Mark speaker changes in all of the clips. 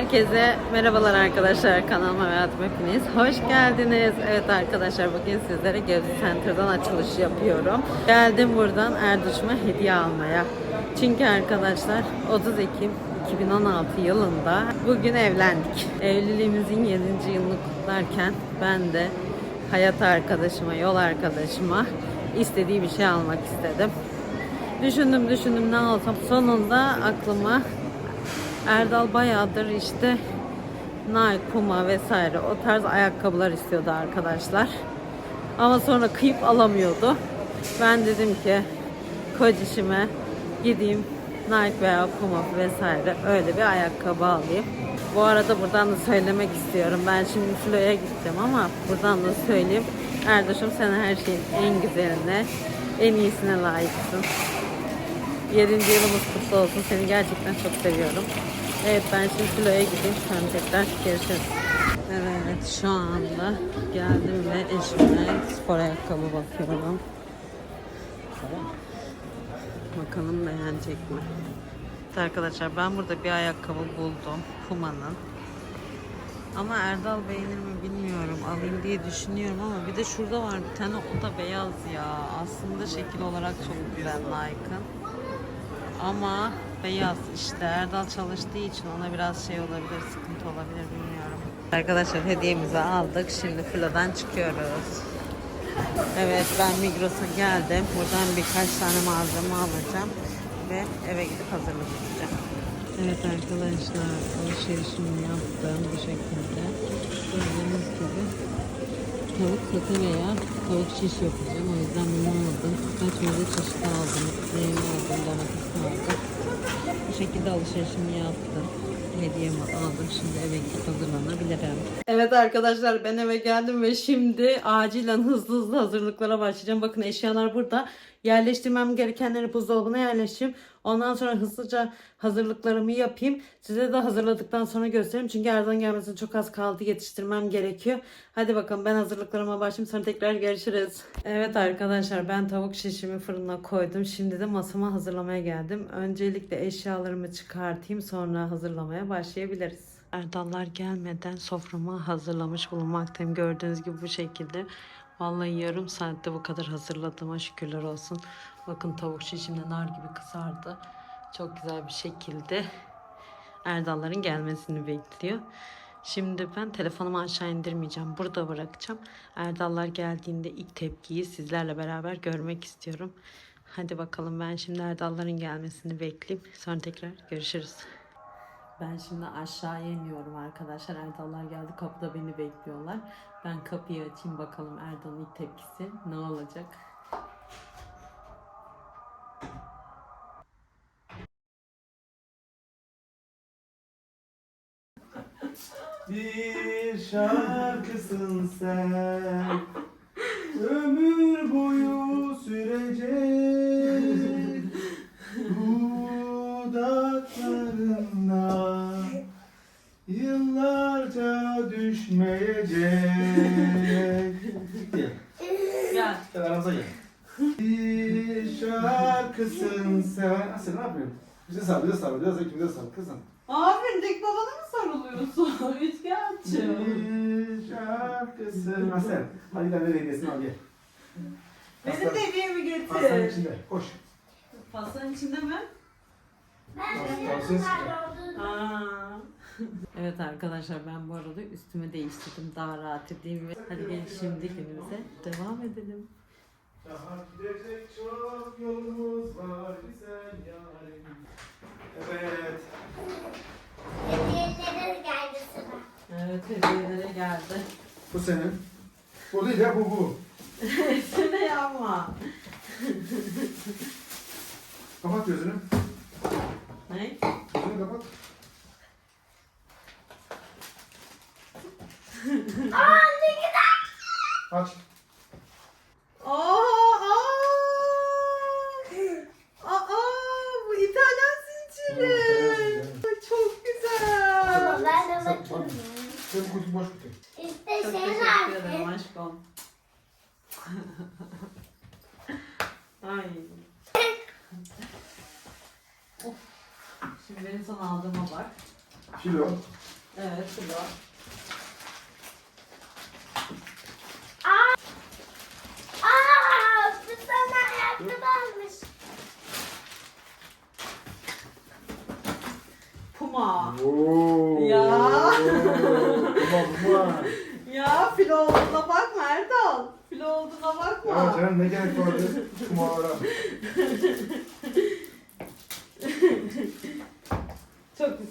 Speaker 1: Herkese merhabalar arkadaşlar kanalıma ve hayatıma hepiniz hoş geldiniz. Evet arkadaşlar bugün sizlere Gözü Center'dan açılış yapıyorum. Geldim buradan Erduş'uma hediye almaya. Çünkü arkadaşlar 30 Ekim 2016 yılında bugün evlendik. Evliliğimizin 7. yılını kutlarken ben de hayat arkadaşıma, yol arkadaşıma istediği bir şey almak istedim. Düşündüm düşündüm ne alsam sonunda aklıma Erdal bayağıdır işte Nike, Puma vesaire o tarz ayakkabılar istiyordu arkadaşlar. Ama sonra kıyıp alamıyordu. Ben dedim ki kocişime gideyim Nike veya Puma vesaire öyle bir ayakkabı alayım. Bu arada buradan da söylemek istiyorum. Ben şimdi Flo'ya gittim ama buradan da söyleyeyim. Erdoş'um sen her şeyin en güzeline, en iyisine layıksın. 7. yılımız kutlu olsun. Seni gerçekten çok seviyorum. Evet ben şimdi Filo'ya gideyim. Sonra tekrar görüşürüz. Evet şu anda geldim ve eşime spor ayakkabı bakıyorum. Bakalım beğenecek mi? Evet arkadaşlar ben burada bir ayakkabı buldum. Puma'nın. Ama Erdal beğenir mi bilmiyorum. Alayım diye düşünüyorum ama bir de şurada var bir tane o da beyaz ya. Aslında şekil olarak çok güzel Nike'ın. Ama beyaz işte Erdal çalıştığı için ona biraz şey olabilir, sıkıntı olabilir bilmiyorum. Arkadaşlar hediyemizi aldık. Şimdi Filo'dan çıkıyoruz. Evet ben Migros'a geldim. Buradan birkaç tane malzeme alacağım ve eve gidip hazırlık yapacağım. Evet arkadaşlar alışverişimi yaptım bu şekilde. Gördüğünüz gibi tavuk sote veya tavuk şiş yapacağım. O yüzden bunu aldım. Kaç meze çeşit aldım. Zeyni aldım, domates aldım. Bu şekilde alışverişimi yaptım. Hediyemi aldım. Şimdi eve gidip hazırlanabilirim. Evet arkadaşlar ben eve geldim ve şimdi acilen hızlı hızlı hazırlıklara başlayacağım. Bakın eşyalar burada. Yerleştirmem gerekenleri buzdolabına yerleştireyim. Ondan sonra hızlıca hazırlıklarımı yapayım. Size de hazırladıktan sonra göstereyim. Çünkü Erdoğan gelmesine çok az kaldı. Yetiştirmem gerekiyor. Hadi bakalım ben hazırlıklarıma başlayayım. Sonra tekrar görüşürüz. Evet arkadaşlar ben tavuk şişimi fırına koydum. Şimdi de masama hazırlamaya geldim. Öncelikle eşyalarımı çıkartayım. Sonra hazırlamaya başlayabiliriz. Erdallar gelmeden soframı hazırlamış bulunmaktayım. Gördüğünüz gibi bu şekilde. Vallahi yarım saatte bu kadar hazırladığıma şükürler olsun. Bakın tavuk şişimde nar gibi kızardı. Çok güzel bir şekilde Erdalların gelmesini bekliyor. Şimdi ben telefonumu aşağı indirmeyeceğim. Burada bırakacağım. Erdallar geldiğinde ilk tepkiyi sizlerle beraber görmek istiyorum. Hadi bakalım ben şimdi Erdalların gelmesini bekleyeyim. Sonra tekrar görüşürüz. Ben şimdi aşağıya iniyorum arkadaşlar. Erdallar geldi kapıda beni bekliyorlar. Ben kapıyı açayım bakalım Erdal'ın ilk tepkisi ne olacak.
Speaker 2: Bir şarkısın sen Ömür boyu sürecek Dudaklarında Yıllarca düşmeyecek Gel,
Speaker 1: Gel.
Speaker 2: gel aramıza gel Bir şarkısın sen Asya ne yapıyorsun? Bize sar, bize sar, biraz da ikimize sar kızım
Speaker 1: Abi tek babana mı sarılıyorsun? Üçgençi.
Speaker 2: Bir şarkısın Asya Hadi gel ver hediyesini al gel
Speaker 1: Benim de hediyemi
Speaker 2: Pastanın
Speaker 1: getir.
Speaker 2: içinde, koş
Speaker 1: Pastanın içinde mi?
Speaker 2: Tavsiye
Speaker 1: Aa. evet arkadaşlar ben bu arada üstümü değiştirdim daha rahat edeyim ve hadi gelin şimdi günümüze devam edelim.
Speaker 2: Daha gidecek çok yolumuz var güzel yarim. Evet.
Speaker 3: Hediyelere geldi sıra.
Speaker 1: Evet hediyelere geldi.
Speaker 2: Bu senin. Bu değil ya bu bu.
Speaker 1: Sene yapma.
Speaker 2: Kapat gözünü.
Speaker 1: Ne?
Speaker 2: Gözünü kapat.
Speaker 3: Aa ne güzel.
Speaker 2: Aç.
Speaker 1: Aa, aa. Aa, bu İtalyan zinciri. Çok güzel.
Speaker 3: Ben de
Speaker 2: Sen-
Speaker 3: bakayım.
Speaker 2: Sen bu kutuyu boş kutu.
Speaker 3: İşte
Speaker 1: Çok
Speaker 3: şey
Speaker 1: teşekkür ederim
Speaker 3: var.
Speaker 1: aşkım. Ay. Of. Şimdi benim sana aldığıma bak.
Speaker 2: Kilo.
Speaker 1: Evet bu da.
Speaker 3: Aa, bu sana ayakkabı almış.
Speaker 1: Puma.
Speaker 2: Oo.
Speaker 1: Ya.
Speaker 2: Buma buma.
Speaker 1: Ya filo olduğuna bakma Erdal. Filo olduğuna bakma.
Speaker 2: Ya canım ne gerek vardı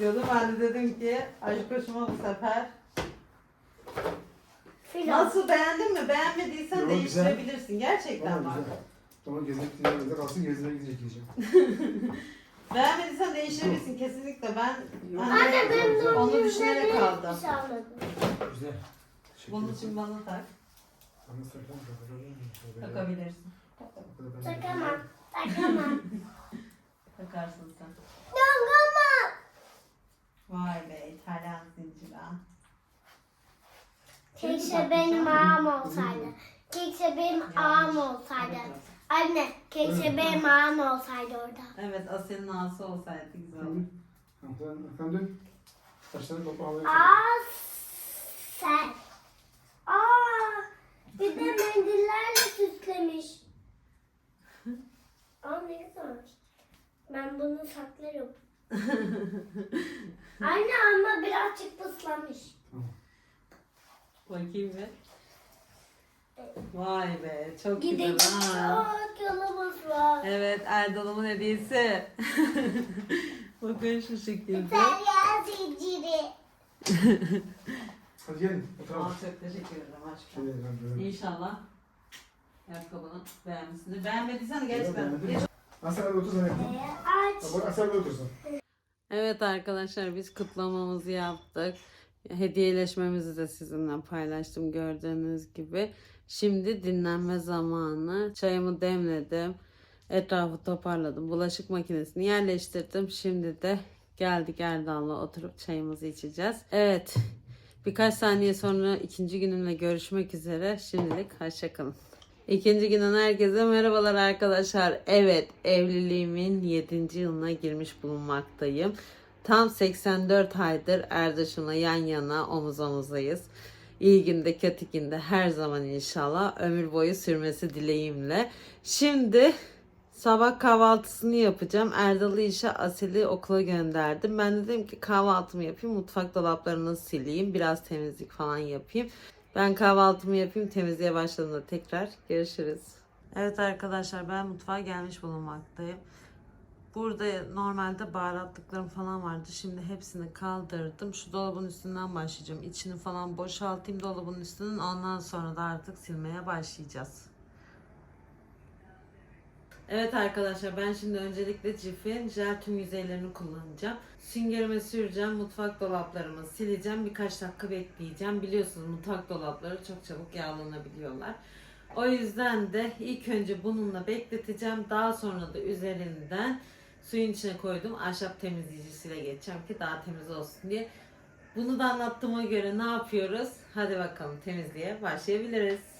Speaker 1: Çok istiyordu. Ben de dedim ki aşk hoşuma bu sefer.
Speaker 3: Filo.
Speaker 1: Nasıl beğendin mi? Beğenmediysen
Speaker 2: Yo,
Speaker 1: değiştirebilirsin. Gerçekten
Speaker 2: Tamam
Speaker 1: bak.
Speaker 2: güzel. Ama gezmek gideceğim. kalsın gezmeye gidecek diyeceğim.
Speaker 1: Beğenmediysen değiştirebilirsin kesinlikle. Ben hani
Speaker 3: Anne benim doğum
Speaker 1: onu
Speaker 3: günümde
Speaker 1: düşünerek
Speaker 3: bir
Speaker 1: kaldım.
Speaker 3: şey almadım.
Speaker 2: Güzel.
Speaker 1: Bunun için bana tak. Takabilirsin.
Speaker 3: Takamam. Takamam.
Speaker 1: Takarsın sen.
Speaker 3: Takamam.
Speaker 1: Vay be İtalyan zincir ha.
Speaker 3: Keşke benim ağam olsaydı. Keşke benim ağam olsaydı. Anne, keşke benim ağam olsaydı orada.
Speaker 1: Evet Asya'nın ağası olsaydı güzel olur.
Speaker 2: Tamam sen sen dön. Saçlarını topla havaya.
Speaker 3: Aa, sen. Aa, bir de mendillerle süslemiş. Aa ne güzel. Ben bunu saklarım. Anne ama birazcık pıslamış.
Speaker 1: Bakayım bir. Vay be çok
Speaker 3: Gidelim.
Speaker 1: güzel ha.
Speaker 3: Aa yolumuz var.
Speaker 1: Evet Erdal'ımın hediyesi. Bakın şu şekilde.
Speaker 3: İtalyan zinciri.
Speaker 2: Hadi gelin.
Speaker 1: Aa, çok teşekkür ederim aşkım.
Speaker 2: Şöyle ben böyle.
Speaker 1: İnşallah ayakkabını beğenmişsindir. Beğenmediysen gerçekten.
Speaker 2: sen yakın.
Speaker 3: Ee, aç.
Speaker 2: Asel de otursun.
Speaker 1: Evet arkadaşlar biz kutlamamızı yaptık. Hediyeleşmemizi de sizinle paylaştım gördüğünüz gibi. Şimdi dinlenme zamanı. Çayımı demledim. Etrafı toparladım. Bulaşık makinesini yerleştirdim. Şimdi de geldik Erdal'la oturup çayımızı içeceğiz. Evet. Birkaç saniye sonra ikinci günümle görüşmek üzere. Şimdilik hoşçakalın. İkinci günden herkese merhabalar arkadaşlar. Evet evliliğimin 7. yılına girmiş bulunmaktayım. Tam 84 aydır Erdoş'umla yan yana omuz omuzdayız. İyi günde kötü günde her zaman inşallah ömür boyu sürmesi dileğimle. Şimdi sabah kahvaltısını yapacağım. Erdal'ı işe Asel'i okula gönderdim. Ben de dedim ki kahvaltımı yapayım mutfak dolaplarını sileyim biraz temizlik falan yapayım. Ben kahvaltımı yapayım temizliğe başladığımda tekrar görüşürüz. Evet arkadaşlar ben mutfağa gelmiş bulunmaktayım. Burada normalde baharatlıklarım falan vardı. Şimdi hepsini kaldırdım. Şu dolabın üstünden başlayacağım. İçini falan boşaltayım dolabın üstünün. Ondan sonra da artık silmeye başlayacağız. Evet arkadaşlar ben şimdi öncelikle Cif'in jel tüm yüzeylerini kullanacağım. Süngerime süreceğim, mutfak dolaplarımı sileceğim, birkaç dakika bekleyeceğim. Biliyorsunuz mutfak dolapları çok çabuk yağlanabiliyorlar. O yüzden de ilk önce bununla bekleteceğim. Daha sonra da üzerinden suyun içine koydum. Ahşap temizleyicisiyle geçeceğim ki daha temiz olsun diye. Bunu da anlattığıma göre ne yapıyoruz? Hadi bakalım temizliğe başlayabiliriz.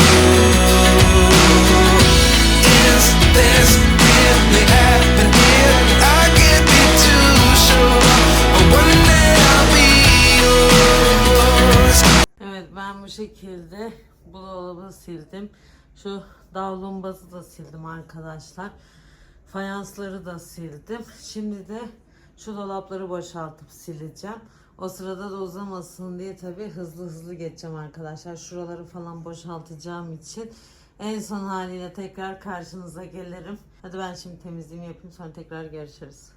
Speaker 1: Şekilde bu dolabı sildim. Şu davlumbazı da sildim arkadaşlar. Fayansları da sildim. Şimdi de şu dolapları boşaltıp sileceğim. O sırada da uzamasın diye tabii hızlı hızlı geçeceğim arkadaşlar. Şuraları falan boşaltacağım için en son haliyle tekrar karşınıza gelirim. Hadi ben şimdi temizliğimi yapayım sonra tekrar görüşürüz.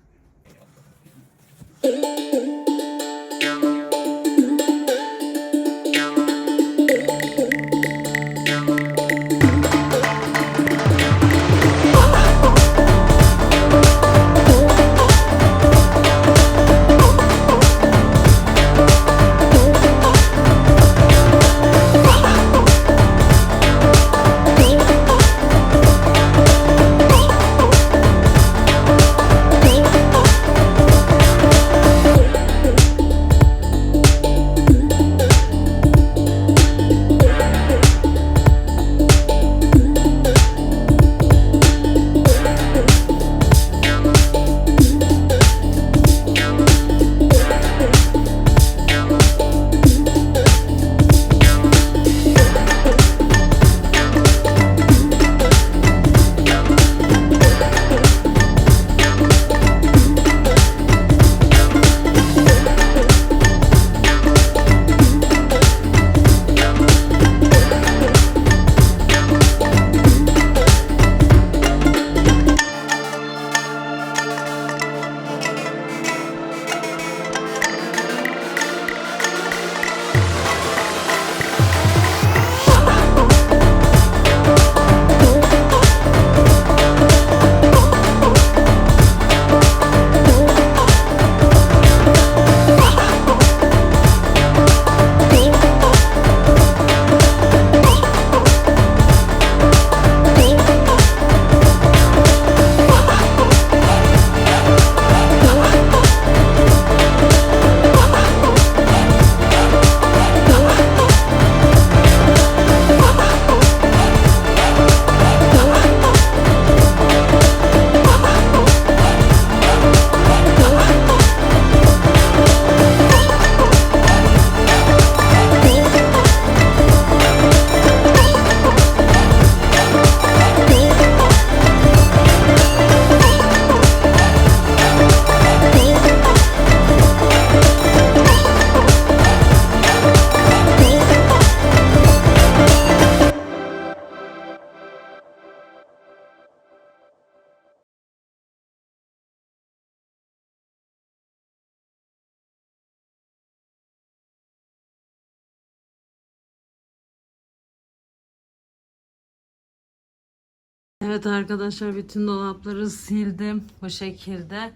Speaker 1: Evet arkadaşlar bütün dolapları sildim bu şekilde.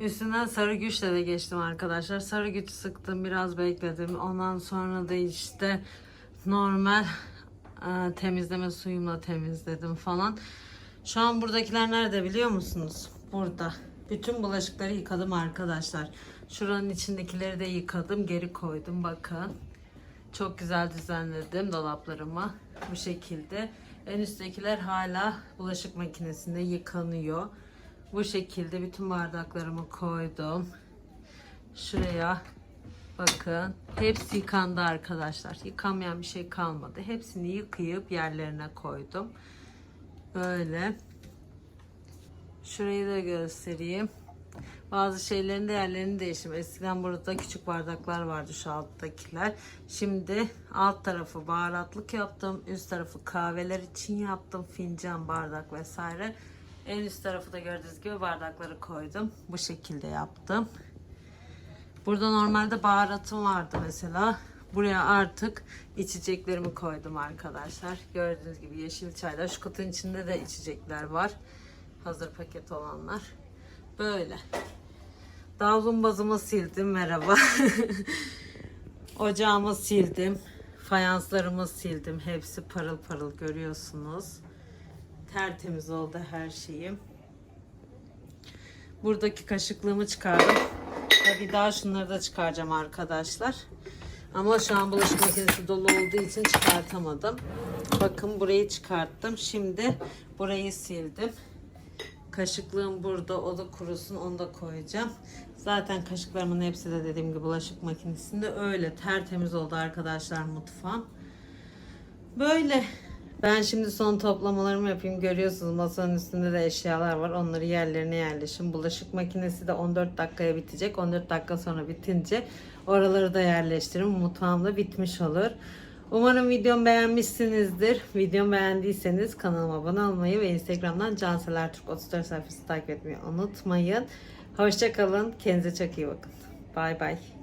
Speaker 1: Üstünden sarı güçle de geçtim arkadaşlar. Sarı güç sıktım biraz bekledim. Ondan sonra da işte normal e, temizleme suyumla temizledim falan. Şu an buradakiler nerede biliyor musunuz? Burada. Bütün bulaşıkları yıkadım arkadaşlar. Şuranın içindekileri de yıkadım. Geri koydum bakın. Çok güzel düzenledim dolaplarımı. Bu şekilde. En üsttekiler hala bulaşık makinesinde yıkanıyor. Bu şekilde bütün bardaklarımı koydum. Şuraya bakın. Hepsi yıkandı arkadaşlar. Yıkanmayan bir şey kalmadı. Hepsini yıkayıp yerlerine koydum. Böyle. Şurayı da göstereyim. Bazı şeylerin de yerlerini değiştim. Eskiden burada küçük bardaklar vardı şu alttakiler. Şimdi alt tarafı baharatlık yaptım. Üst tarafı kahveler için yaptım. Fincan, bardak vesaire. En üst tarafı da gördüğünüz gibi bardakları koydum. Bu şekilde yaptım. Burada normalde baharatım vardı mesela. Buraya artık içeceklerimi koydum arkadaşlar. Gördüğünüz gibi yeşil çaylar. Şu kutunun içinde de içecekler var. Hazır paket olanlar. Böyle. Davlumbazımı sildim. Merhaba. Ocağımı sildim. Fayanslarımı sildim. Hepsi parıl parıl görüyorsunuz. Tertemiz oldu her şeyim. Buradaki kaşıklığımı çıkardım. Bir daha şunları da çıkaracağım arkadaşlar. Ama şu an bulaşık makinesi dolu olduğu için çıkartamadım. Bakın burayı çıkarttım. Şimdi burayı sildim. Kaşıklığım burada. O da kurusun. Onu da koyacağım. Zaten kaşıklarımın hepsi de dediğim gibi bulaşık makinesinde öyle tertemiz oldu arkadaşlar mutfağım. Böyle. Ben şimdi son toplamalarımı yapayım. Görüyorsunuz masanın üstünde de eşyalar var. Onları yerlerine yerleşim. Bulaşık makinesi de 14 dakikaya bitecek. 14 dakika sonra bitince oraları da yerleştiririm. Mutfağım da bitmiş olur. Umarım videomu beğenmişsinizdir. Videomu beğendiyseniz kanalıma abone olmayı ve Instagram'dan Canseler Türk 34 sayfasını takip etmeyi unutmayın. Hoşçakalın. Kendinize çok iyi bakın. Bay bay.